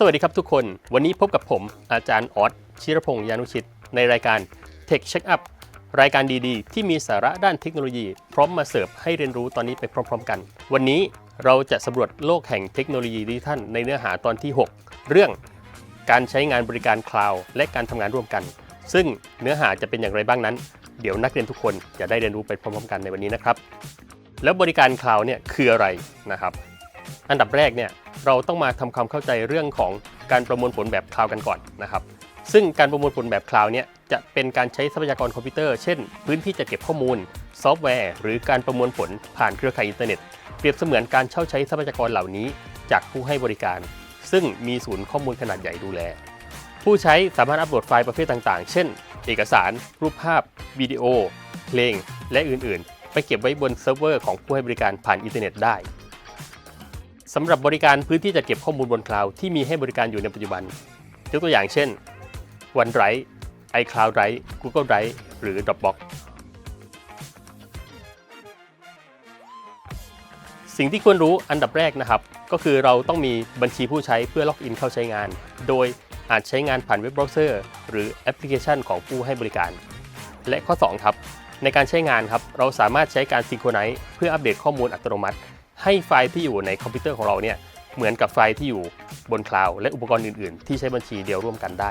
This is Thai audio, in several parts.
สวัสดีครับทุกคน วันนี้พบกับผมอาจารย์ออสชิรพงษ์ยานุชิต ในรายการ Tech Check Up รายการดีๆ ที่มีสาระด้านเทคโนโลยี พร้อมมาเสิร์ฟให้เรียนรู้ตอนนี้ไปพร้อม ๆ กัน วันนี้เราจะสำรวจโลกแห่งเทคโนโลยีดิจิทัลในเนื้อหาตอนที่ 6 เรื่องการใช้งานบริการคลาวด์และการทำงานร่วมกัน ซึ่งเนื้อหาจะเป็นอย่างไรบ้างนั้น เดี๋ยวนักเรียนทุกคนจะได้เรียนรู้ไปพร้อมๆ กันในวันนี้นะครับ แล้วบริการคลาวด์เนี่ยคืออะไรนะครับ อันดับแรกเนี่ยเราต้องมาทำความเข้าใจเรื่องของการประมวลผลแบบคลาวด์กันก่อนนะครับ ซึ่งการประมวลผลแบบคลาวด์เนี่ยจะเป็นการใช้ทรัพยากรคอมพิวเตอร์ เช่น พื้นที่จัดเก็บข้อมูล ซอฟต์แวร์ หรือการประมวลผลผ่านเครือข่ายอินเทอร์เน็ต เปรียบเสมือนการเช่าใช้ทรัพยากรเหล่านี้ จากผู้ให้บริการ ซึ่งมีศูนย์ข้อมูลขนาดใหญ่ดูแล ผู้ใช้สามารถอัปโหลดไฟล์ประเภทต่างๆ เช่น เอกสาร รูปภาพ วิดีโอ เพลง และอื่นๆ ไปเก็บไว้บนเซิร์ฟเวอร์ของผู้ให้บริการผ่านอินเทอร์เน็ตได้ สำหรับบริการพื้นที่จัดเก็บข้อมูลบนคลาวด์ที่มีให้บริการอยู่ในปัจจุบัน ยกตัวอย่างเช่น OneDrive iCloud Drive Google Drive หรือ Dropbox สิ่งที่ควรรู้อันดับแรกนะครับ ก็คือเราต้องมีบัญชีผู้ใช้เพื่อล็อกอินเข้าใช้งาน โดยอาจใช้งานผ่านเว็บเบราว์เซอร์ หรือแอปพลิเคชันของผู้ให้บริการ และข้อ 2 ครับ ในการใช้งานครับ เราสามารถใช้การซิงโครไนซ์เพื่ออัปเดตข้อมูลอัตโนมัติ ให้ไฟล์ที่อยู่ในคอมพิวเตอร์ของเราเนี่ยเหมือนกับไฟล์ที่อยู่บนคลาวด์และอุปกรณ์อื่นๆ ที่ใช้บัญชีเดียวร่วมกันได้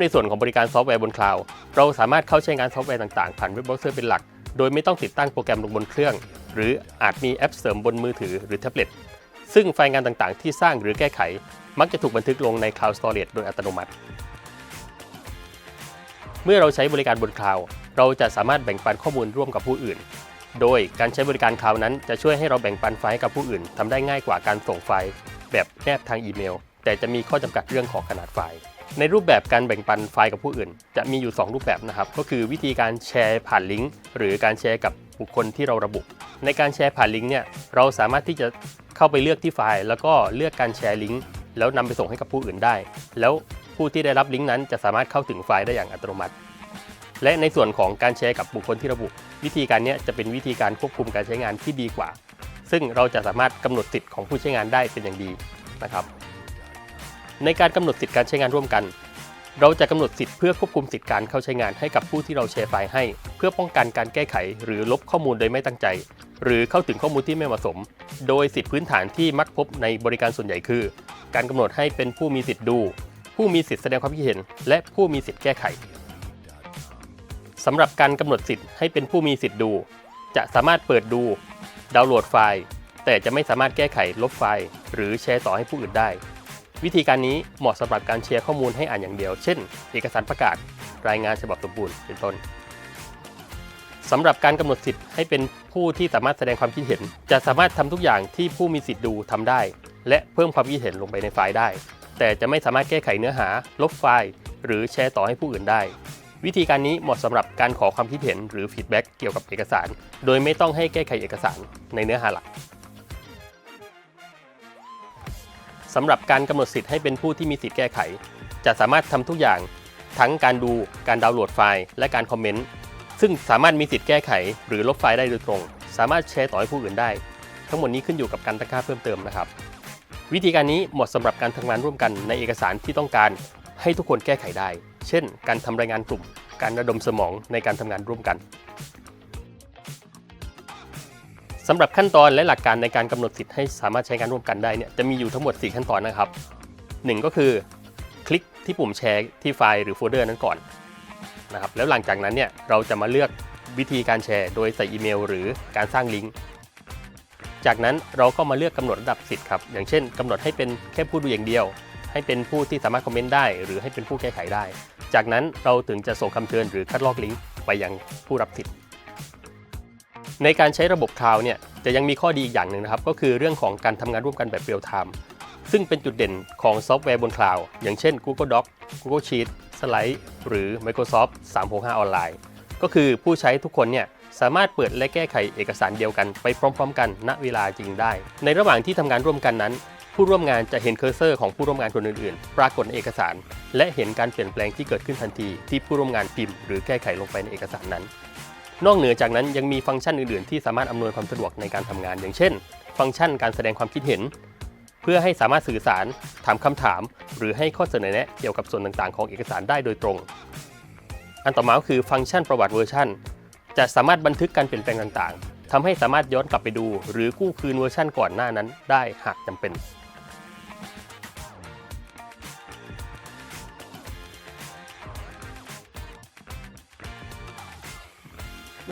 ในส่วนของบริการซอฟต์แวร์บนคลาวด์เราสามารถเข้าใช้งานซอฟต์แวร์ต่างๆผ่านเว็บเบราว์เซอร์เป็นหลัก โดยไม่ต้องติดตั้งโปรแกรมลงบนเครื่อง หรืออาจมีแอปเสริมบนมือถือหรือแท็บเล็ตซึ่งไฟล์งานต่างๆ ที่สร้างหรือแก้ไข มักจะถูกบันทึกลงใน Cloud Storage โดยอัตโนมัติ เมื่อเราใช้บริการบนคลาวด์เราจะสามารถแบ่งปันข้อมูลร่วมกับผู้อื่น โดยการใช้บริการคลาวนั้นจะช่วยให้เราแบ่งปันไฟล์ให้กับผู้อื่นทำได้ง่ายกว่าการส่งไฟล์ แบบแนบทางอีเมล แต่จะมีข้อจำกัดเรื่องของขนาดไฟล์ ในรูปแบบการแบ่งปันไฟล์กับผู้อื่น จะมีอยู่ 2 รูปแบบนะครับ ก็คือวิธีการแชร์ผ่านลิงก์ หรือการแชร์กับบุคคลที่เราระบุ ในการแชร์ผ่านลิงก์เนี่ยเราสามารถที่จะเข้าไปเลือกที่ไฟล์ แล้วก็เลือกการแชร์ลิงก์แล้วนำไปส่งให้กับผู้อื่นได้ แล้วผู้ที่ได้รับลิงก์นั้นจะสามารถเข้าถึงไฟล์ได้อย่างอัตโนมัติ และในส่วนของการแชร์กับบุคคลที่ระบุ วิธีการนี้จะเป็นวิธีการควบคุมการใช้งานที่ดีกว่า ซึ่งเราจะสามารถกำหนดสิทธิ์ของผู้ใช้งานได้เป็นอย่างดีนะครับ ในการกำหนดสิทธิ์การใช้งานร่วมกัน เราจะกำหนดสิทธิ์เพื่อควบคุมสิทธิ์การเข้าใช้งานให้กับผู้ที่เราแชร์ไฟล์ให้ เพื่อป้องกันการแก้ไข หรือลบข้อมูลโดยไม่ตั้งใจ หรือเข้าถึงข้อมูลที่ไม่เหมาะสม โดยสิทธิพื้นฐานที่มักพบในบริการส่วนใหญ่คือ การกำหนดให้เป็นผู้มีสิทธิ์ดู ผู้มีสิทธิ์แสดงความคิดเห็น และผู้มีสิทธิ์แก้ไข สำหรับการกำหนดสิทธิ์ให้เป็นผู้มีสิทธิ์ดู จะสามารถเปิดดู ดาวน์โหลดไฟล์ แต่จะไม่สามารถแก้ไขลบไฟล์ หรือแชร์ต่อให้ผู้อื่นได้ วิธีการนี้เหมาะสำหรับการแชร์ข้อมูลให้อ่านอย่างเดียว เช่น เอกสารประกาศ รายงานฉบับสมบูรณ์เป็นต้นสำหรับการกำหนดสิทธิ์ให้เป็นผู้ที่สามารถแสดงความคิดเห็น จะสามารถทำทุกอย่างที่ผู้มีสิทธิ์ดูทำได้ และเพิ่มความคิดเห็นลงไปในไฟล์ได้ แต่จะไม่สามารถแก้ไขเนื้อหา ลบไฟล์ หรือแชร์ต่อให้ผู้อื่นได้ วิธีการนี้เหมาะสำหรับการขอความคิดเห็นหรือฟีดแบ็กเกี่ยวกับเอกสาร โดยไม่ต้องให้แก้ไขเอกสารในเนื้อหาหลักสำหรับการกำหนดสิทธิ์ให้เป็นผู้ที่มีสิทธิ์แก้ไข จะสามารถทำทุกอย่าง ทั้งการดู การดาวน์โหลดไฟล์ และการคอมเมนต์ ซึ่งสามารถมีสิทธิ์แก้ไข หรือลบไฟล์ได้โดยตรง สามารถแชร์ต่อให้ผู้อื่นได้ ทั้งหมดนี้ขึ้นอยู่กับการตั้งค่าเพิ่มเติมนะครับ วิธีการนี้เหมาะสำหรับการทำงานร่วมกันในเอกสารที่ต้องการให้ทุกคนแก้ไขได้ เช่น การทำรายงานกลุ่ม การระดมสมองในการทำงานร่วมกันสำหรับขั้นตอนและหลักการในการกำหนดสิทธิ์ให้สามารถใช้งานร่วมกันได้เนี่ยจะมีอยู่ทั้งหมด 4 ขั้นตอนนะครับ 1 ก็คือคลิกที่ปุ่มแชร์ที่ไฟล์หรือโฟลเดอร์นั้นก่อนนะครับแล้วหลังจากนั้นเนี่ยเราจะมาเลือกวิธีการแชร์ โดยใส่อีเมล หรือการสร้างลิงก์จากนั้นเราก็มาเลือกกำหนดระดับสิทธิ์ครับอย่างเช่นกำหนดให้เป็นแค่ผู้ดูอย่างเดียว ให้เป็นผู้ที่สามารถคอมเมนต์ได้ หรือให้เป็นผู้แก้ไขได้ จากนั้นเราถึงจะส่งคำเชิญหรือคัดลอกลิงก์ไปยังผู้รับสิทธิ์ ในการใช้ระบบคลาวเนี่ยจะยังมีข้อดีอีกอย่างหนึ่งนะครับ ก็คือเรื่องของการทำงานร่วมกันแบบเรียลไทม์ซึ่งเป็นจุดเด่นของซอฟต์แวร์บนคลาวด์อย่างเช่น Google Docs Google Sheets Slide หรือ Microsoft 365 ออนไลน์ ก็คือผู้ใช้ทุกคนเนี่ยสามารถเปิดและแก้ไขเอกสารเดียวกันไปพร้อม ๆ กันณเวลาจริงได้ ในระหว่างที่ทำงานร่วมกันนั้น ผู้ร่วมงานจะเห็นเคอร์เซอร์ของผู้ร่วมงานคนอื่นๆ ปรากฏในเอกสาร และเห็นการเปลี่ยนแปลงที่เกิดขึ้นทันทีที่ผู้ร่วมงานพิมพ์หรือแก้ไขลงไปในเอกสารนั้น นอกเหนือจากนั้นยังมีฟังก์ชันอื่นๆ ที่สามารถอำนวยความสะดวกในการทำงาน อย่างเช่น ฟังก์ชันการแสดงความคิดเห็น เพื่อให้สามารถสื่อสาร ถามคำถาม หรือให้ข้อเสนอแนะเกี่ยวกับส่วนต่างๆ ของเอกสารได้โดยตรง อันต่อมาคือฟังก์ชันประวัติเวอร์ชันจะสามารถบันทึกการเปลี่ยนแปลงต่างๆทำให้สามารถย้อนกลับไปดู หรือกู้คืนเวอร์ชันก่อนหน้านั้นได้หากจำเป็น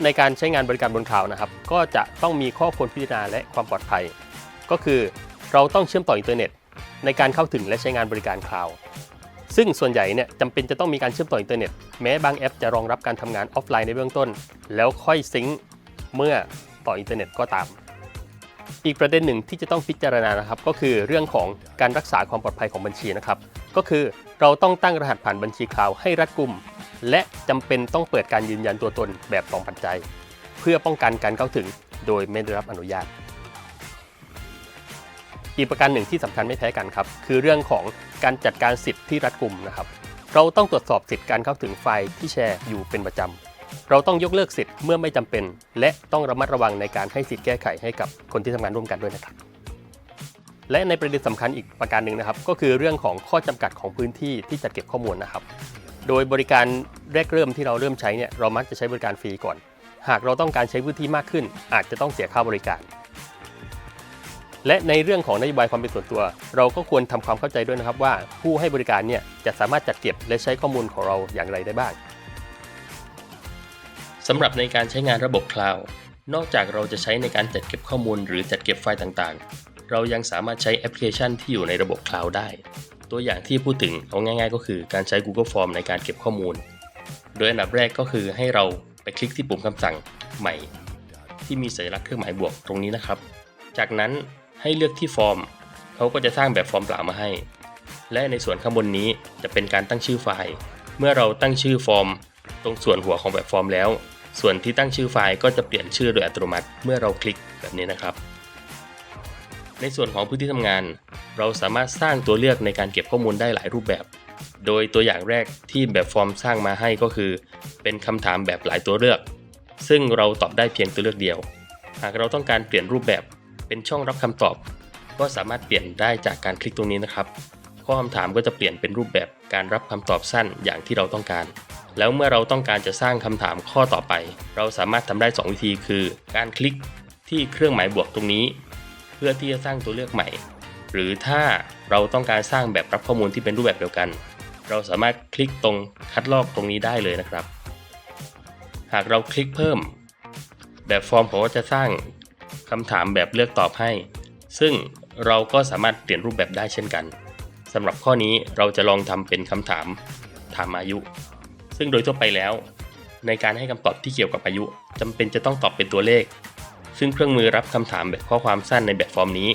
ในการใช้งานบริการบนคลาวนะครับ ก็จะต้องมีข้อควรพิจารณาและความปลอดภัย ก็คือเราต้องเชื่อมต่ออินเทอร์เน็ต ในการเข้าถึงและใช้งานบริการคลาวด์ซึ่งส่วนใหญ่เนี่ยจำเป็นจะต้องมีการเชื่อมต่ออินเทอร์เน็ตแม้บางแอปจะรองรับการทำงานออฟไลน์ในเบื้องต้น แล้วค่อยซิงค์เมื่อต่ออินเทอร์เน็ตก็ตาม อีกประเด็นหนึ่งที่จะต้องพิจารณานะครับ ก็คือเรื่องของการรักษาความปลอดภัยของบัญชีนะครับ ก็คือเราต้องตั้งรหัสผ่านบัญชีคลาวด์ให้รัดกุม และจำเป็นต้องเปิดการยืนยันตัวตนแบบสองปัจจัย เพื่อป้องกันการเข้าถึงโดยไม่ได้รับอนุญาต อีกประการหนึ่งที่สำคัญไม่แพ้กันครับ คือเรื่องของการจัดการสิทธิ์ที่รัดกุมนะครับ เราต้องตรวจสอบสิทธิ์การเข้าถึงไฟล์ที่แชร์อยู่เป็นประจำเราต้องยกเลิกสิทธิ์เมื่อไม่จำเป็น และต้องระมัดระวังในการให้สิทธิ์แก้ไขให้กับคนที่ทำงานร่วมกันด้วยนะครับและในประเด็นสำคัญอีกประการหนึ่งนะครับ ก็คือเรื่องของข้อจำกัดของพื้นที่ที่จัดเก็บข้อมูลนะครับ โดยบริการแรกเริ่มที่เราเริ่มใช้เนี่ยเรามักจะใช้บริการฟรีก่อน หากเราต้องการใช้พื้นที่มากขึ้น อาจจะต้องเสียค่าบริการ และในเรื่องของนโยบายความเป็นส่วนตัว เราก็ควรทำความเข้าใจด้วยนะครับว่าผู้ให้บริการเนี่ยจะสามารถจัดเก็บและใช้ข้อมูลของเราอย่างไรได้บ้างสำหรับในการใช้งานระบบคลาวด์นอกจากเราจะใช้ในการจัดเก็บข้อมูลหรือจัดเก็บไฟล์ต่างๆ เรายังสามารถใช้แอปพลิเคชันที่อยู่ในระบบคลาวด์ได้ ตัวอย่างที่พูดถึงเอาง่ายๆ ก็คือการใช้ Google Form ในการเก็บข้อมูล โดยอันดับแรกก็คือให้เราไปคลิกที่ปุ่มคำสั่งใหม่ ที่มีสัญลักษณ์เครื่องหมายบวกตรงนี้นะครับ จากนั้นให้เลือกที่ฟอร์มเขาก็จะสร้างแบบฟอร์มเปล่ามาให้ และในส่วนข้างบนนี้จะเป็นการตั้งชื่อไฟล์ เมื่อเราตั้งชื่อฟอร์ม ตรงส่วนหัวของแบบฟอร์มแล้ว ส่วนที่ตั้งชื่อไฟล์ก็จะเปลี่ยนชื่อโดยอัตโนมัติ เมื่อเราคลิกแบบนี้นะครับ ในส่วนของพื้นที่ทำงาน เราสามารถสร้างตัวเลือกในการเก็บข้อมูลได้หลายรูปแบบ โดยตัวอย่างแรกที่แบบฟอร์มสร้างมาให้ก็คือ เป็นคำถามแบบหลายตัวเลือก ซึ่งเราตอบได้เพียงตัวเลือกเดียว หากเราต้องการเปลี่ยนรูปแบบเป็นช่องรับคำตอบ ก็สามารถเปลี่ยนได้จากการคลิกตรงนี้นะครับ ข้อคำถามก็จะเปลี่ยนเป็นรูปแบบการรับคำตอบสั้นอย่างที่เราต้องการแล้วเมื่อเราต้องการจะสร้างคำถามข้อต่อไป เราสามารถทำได้ 2 วิธีคือ การคลิกที่เครื่องหมายบวกตรงนี้ เพื่อที่จะสร้างตัวเลือกใหม่ หรือถ้าเราต้องการสร้างแบบรับข้อมูลที่เป็นรูปแบบเดียวกัน เราสามารถคลิกตรงคัดลอกตรงนี้ได้เลยนะครับ หากเราคลิกเพิ่ม แบบฟอร์มผมก็จะสร้างคำถามแบบเลือกตอบให้ ซึ่งเราก็สามารถเปลี่ยนรูปแบบได้เช่นกันสำหรับข้อนี้เราจะลองทำเป็นคำถามถามอายุ ซึ่งโดยทั่วไปแล้ว ในการให้คำตอบที่เกี่ยวกับอายุจำเป็นจะต้องตอบเป็นตัวเลข ซึ่งเครื่องมือรับคำถามแบบข้อความสั้นในแบบฟอร์มนี้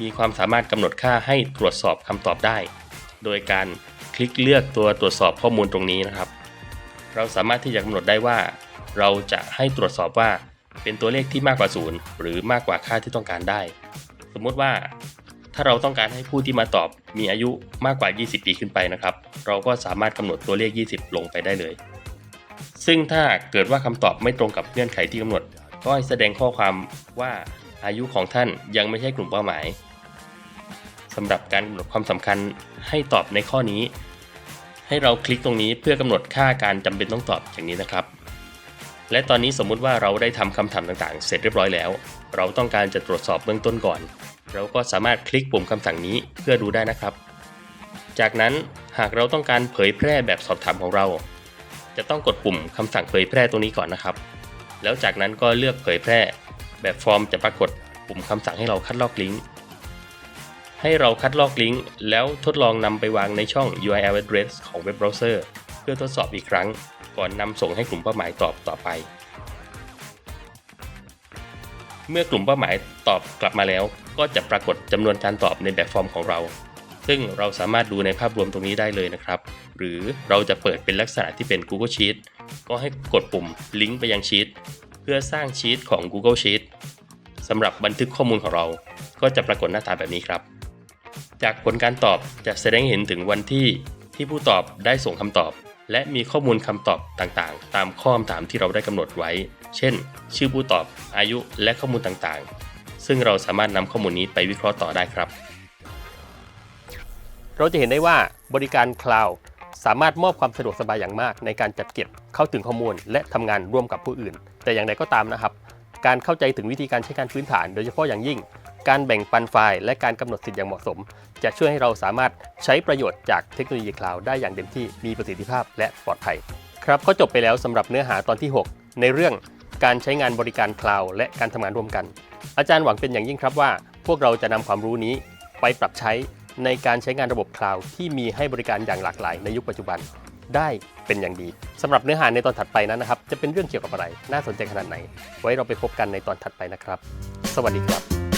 มีความสามารถกำหนดค่าให้ตรวจสอบคำตอบได้ โดยการคลิกเลือกตัวตรวจสอบข้อมูลตรงนี้นะครับ เราสามารถที่จะกำหนดได้ว่า เราจะให้ตรวจสอบว่าเป็นตัวเลขที่มากกว่าศูนย์หรือมากกว่าค่าที่ต้องการได้ สมมุติว่า ถ้าเราต้องการให้ผู้ที่มาตอบมีอายุมากกว่า 20 ปีขึ้นไปนะครับ เราก็สามารถกำหนดตัวเลข 20 ลงไปได้เลย ซึ่งถ้าเกิดว่าคำตอบไม่ตรงกับเงื่อนไขที่กำหนด ก็ให้แสดงข้อความว่าอายุของท่านยังไม่ใช่กลุ่มเป้าหมาย สำหรับการกำหนดความสำคัญให้ตอบในข้อนี้ ให้เราคลิกตรงนี้เพื่อกำหนดค่าการจำเป็นต้องตอบอย่างนี้นะครับ และตอนนี้สมมุติว่าเราได้ทำคำถามต่างๆ เสร็จเรียบร้อยแล้ว เราต้องการจะตรวจสอบเบื้องต้นก่อน เราก็สามารถคลิกปุ่มคำสั่งนี้เพื่อดูได้นะครับ จากนั้นหากเราต้องการเผยแพร่แบบสอบถามของเรา จะต้องกดปุ่มคำสั่งเผยแพร่ตรงนี้ก่อนนะครับ แล้วจากนั้นก็เลือกเผยแพร่ แบบฟอร์มจะปรากฏปุ่มคำสั่งให้เราคัดลอกลิงก์ ให้เราคัดลอกลิงก์แล้วทดลองนำไปวางในช่อง URL address ของเว็บเบราว์เซอร์ เพื่อทดสอบอีกครั้ง ก่อนนำส่งให้กลุ่มเป้าหมายตอบต่อไป เมื่อกลุ่มเป้าหมายตอบกลับมาแล้ว ก็จะปรากฏจำนวนการตอบในแบบฟอร์มของเรา ซึ่งเราสามารถดูในภาพรวมตรงนี้ได้เลยนะครับ หรือเราจะเปิดเป็นลักษณะที่เป็น Google Sheet ก็ให้กดปุ่มลิงก์ไปยังชีตเพื่อสร้างชีตของ Google Sheet สำหรับบันทึกข้อมูลของเรา ก็จะปรากฏหน้าตาแบบนี้ครับ จากผลการตอบจะแสดงเห็นถึงวันที่ที่ผู้ตอบได้ส่งคำตอบ และมีข้อมูลคำตอบต่างๆ ตามข้อคำถามที่เราได้กำหนดไว้ เช่น ชื่อผู้ตอบ อายุ และข้อมูลต่างๆ ซึ่งเราสามารถนำข้อมูลนี้ไปวิเคราะห์ต่อได้ครับ เราจะเห็นได้ว่าบริการคลาวสามารถมอบความสะดวกสบายอย่างมาก ในการจัดเก็บเข้าถึงข้อมูล และทำงานร่วมกับผู้อื่น แต่อย่างไรก็ตามนะครับ การเข้าใจถึงวิธีการใช้การพื้นฐาน โดยเฉพาะอย่างยิ่ง การแบ่งปันไฟล์และการกำหนดสิทธิ์อย่างเหมาะสม จะช่วยให้เราสามารถใช้ประโยชน์จากเทคโนโลยีคลาวด์ได้อย่างเต็มที่มีประสิทธิภาพและปลอดภัย ครับก็จบไปแล้วสำหรับเนื้อหาตอนที่ 6 ในเรื่องการใช้งานบริการคลาวด์และการทำงานร่วมกัน อาจารย์หวังเป็นอย่างยิ่งครับว่า พวกเราจะนำความรู้นี้ ไปปรับใช้ในการใช้งานระบบคลาวด์ที่มีให้บริการอย่างหลากหลายในยุคปัจจุบันได้เป็นอย่างดี สำหรับเนื้อหาในตอนถัดไปนั้นนะครับ จะเป็นเรื่องเกี่ยวกับอะไร น่าสนใจขนาดไหน ไว้เราไปพบกันในตอนถัดไปนะครับ สวัสดีครับ